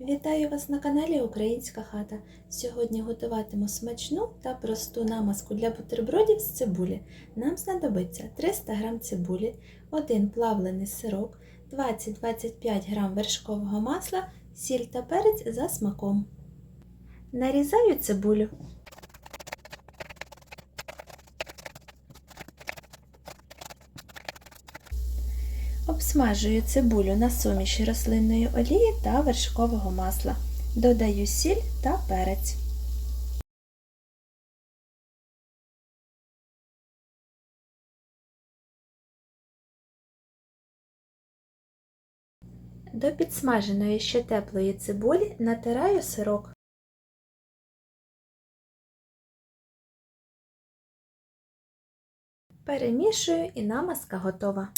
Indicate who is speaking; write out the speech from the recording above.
Speaker 1: Вітаю вас на каналі Українська хата. Сьогодні готуватиму смачну та просту намазку для бутербродів з цибулі. Нам знадобиться 300 г цибулі, 1 плавлений сирок, 20-25 г вершкового масла, сіль та перець за смаком. Нарізаю цибулю. Обсмажую цибулю на суміші рослинної олії та вершкового масла. Додаю сіль та перець. До підсмаженої ще теплої цибулі натираю сирок. Перемішую і намазка готова.